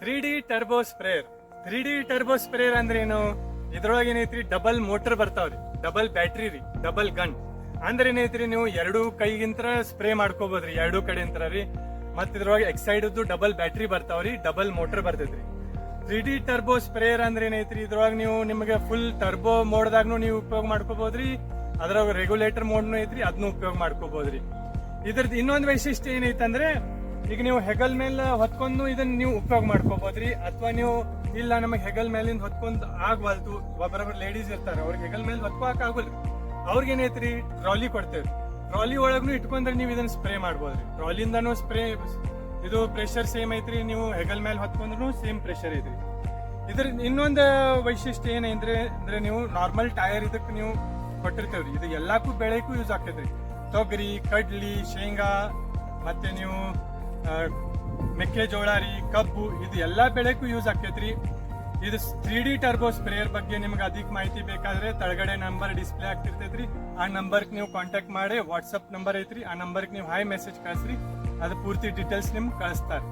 Three D turbo sprayer. Three D turbo sprayer ಅಂದ್ರೆ ಏನು ಇದ್ರೊಳಗೆ ಏನೈತ್ರಿ? ಡಬಲ್ ಮೋಟರ್ ಬರ್ತಾವ್ರಿ ಡಬಲ್ ಬ್ಯಾಟ್ರಿ ರೀ. Double gun. ಅಂದ್ರೆ ಏನೈತ್ರಿ? ನೀವು ಎರಡು ಕೈಗಿಂತ ಸ್ಪ್ರೇ ಮಾಡ್ಕೋಬಹುದ್ರಿ ಎರಡು ಕಡೆ ಅಂತ ರೀ. ಮತ್ ಇದ್ರೊಳಗೆ ಎಕ್ಸೈಡ್ ಡಬಲ್ ಬ್ಯಾಟ್ರಿ ಬರ್ತಾವ್ರಿ ಡಬಲ್ ಮೋಟರ್ ಬರ್ತೈತ್ರಿ. ತ್ರೀ ಡಿ ಟರ್ಬೋ ಸ್ಪ್ರೇಯರ್ ಅಂದ್ರೆ ಏನೈತ್ರಿ? ಇದ್ರೊಳಗೆ ನೀವು ನಿಮಗೆ ಫುಲ್ ಟರ್ಬೋ ಮೋಡ್ದಾಗ್ನು ನೀವು ಉಪಯೋಗ ಮಾಡ್ಕೋಬಹುದ್ರಿ ಅದ್ರಾಗ ರೆಗ್ಯುಲೇಟರ್ ಮೋಡ್ನು ಐತ್ರಿ. ಅದನ್ನು ಉಪಯೋಗ ಮಾಡ್ಕೋಬಹುದ್ರಿ ಇದ್ರದ್ದು ಇನ್ನೊಂದು ವೈಶಿಷ್ಟ್ಯ ಏನೈತಂದ್ರೆ ಈಗ ನೀವು ಹೆಗಲ್ ಮೇಲೆ ಹೊತ್ಕೊಂಡು ಇದನ್ನ ನೀವು ಉಪಯೋಗ ಮಾಡ್ಕೋಬಹುದ್ರಿ ಅಥವಾ ನೀವು ಇಲ್ಲ ನಮಗೆ ಹೆಗಲ್ ಮೇಲಿಂದ ಹೊತ್ಕೊಂತ ಆಗ್ವಲ್ತು ಒಬ್ಬರೊಬ್ಬರು ಲೇಡೀಸ್ ಇರ್ತಾರೆ, ಅವ್ರಿಗೆ ಹೆಗಲ್ ಮೇಲೆ ಹೊತ್ಕೋಕ್ ಅವ್ರಿಗೆ ಏನೈತ್ರಿ? ಟ್ರಾಲಿ ಕೊಡ್ತೇವೆ. ಟ್ರಾಲಿ ಒಳಗೂ ಇಟ್ಕೊಂಡ್ರೆ ನೀವು ಇದನ್ನ ಸ್ಪ್ರೇ ಮಾಡ್ಬೋದ್ರಿ. ಟ್ರಾಲಿಯಿಂದನೂ ಸ್ಪ್ರೇ ಇದು ಪ್ರೆಷರ್ ಸೇಮ್ ಐತ್ರಿ. ನೀವು ಹೆಗಲ್ ಮೇಲೆ ಹೊತ್ಕೊಂಡ್ರು ಸೇಮ್ ಪ್ರೆಷರ್ ಐತ್ರಿ. ಇದ್ರ ಇನ್ನೊಂದು ವೈಶಿಷ್ಟ್ಯ ಏನಂದ್ರೆ ಅಂದ್ರೆ ನೀವು ನಾರ್ಮಲ್ ಟೈರ್ ಇದಕ್ಕೆ ನೀವು ಕೊಟ್ಟಿರ್ತೇವ್ರಿ. ಇದು ಎಲ್ಲಕ್ಕೂ ಬೆಳೆಗೂ ಯೂಸ್ ಆಗ್ತೈತ್ರಿ. ತೊಗರಿ, ಕಡ್ಲಿ, ಶೇಂಗಾ, ಮತ್ತೆ ನೀವು ಮೆಕ್ಕೆಜೋಳ ರೀ ಕಬ್ಬು, ಇದು ಎಲ್ಲ ಬೆಳೆಗೂ ಯೂಸ್ ಆಕೈತ್ರಿ ಇದು ತ್ರೀ ಡಿ ಟರ್ಬೋ ಸ್ಪ್ರೇಯರ್ ಬಗ್ಗೆ ನಿಮ್ಗೆ ಅಧಿಕ ಮಾಹಿತಿ ಬೇಕಾದ್ರೆ ತಳಗಡೆ ನಂಬರ್ ಡಿಸ್ಪ್ಲೇ ಆಗ್ತಿರ್ತೈತ್ರಿ. ಆ ನಂಬರ್ಗೆ ನೀವು ಕಾಂಟ್ಯಾಕ್ಟ್ ಮಾಡಿ ವಾಟ್ಸಪ್ ನಂಬರ್ ಐತ್ರಿ. ಆ ನಂಬರ್ಗೆ ನೀವು ಹಾಯ್ ಮೆಸೇಜ್ ಕಳಿಸ್ರಿ. ಅದು ಪೂರ್ತಿ ಡೀಟೇಲ್ಸ್ ನಿಮ್ಗೆ ಕಳಿಸ್ತಾರೆ.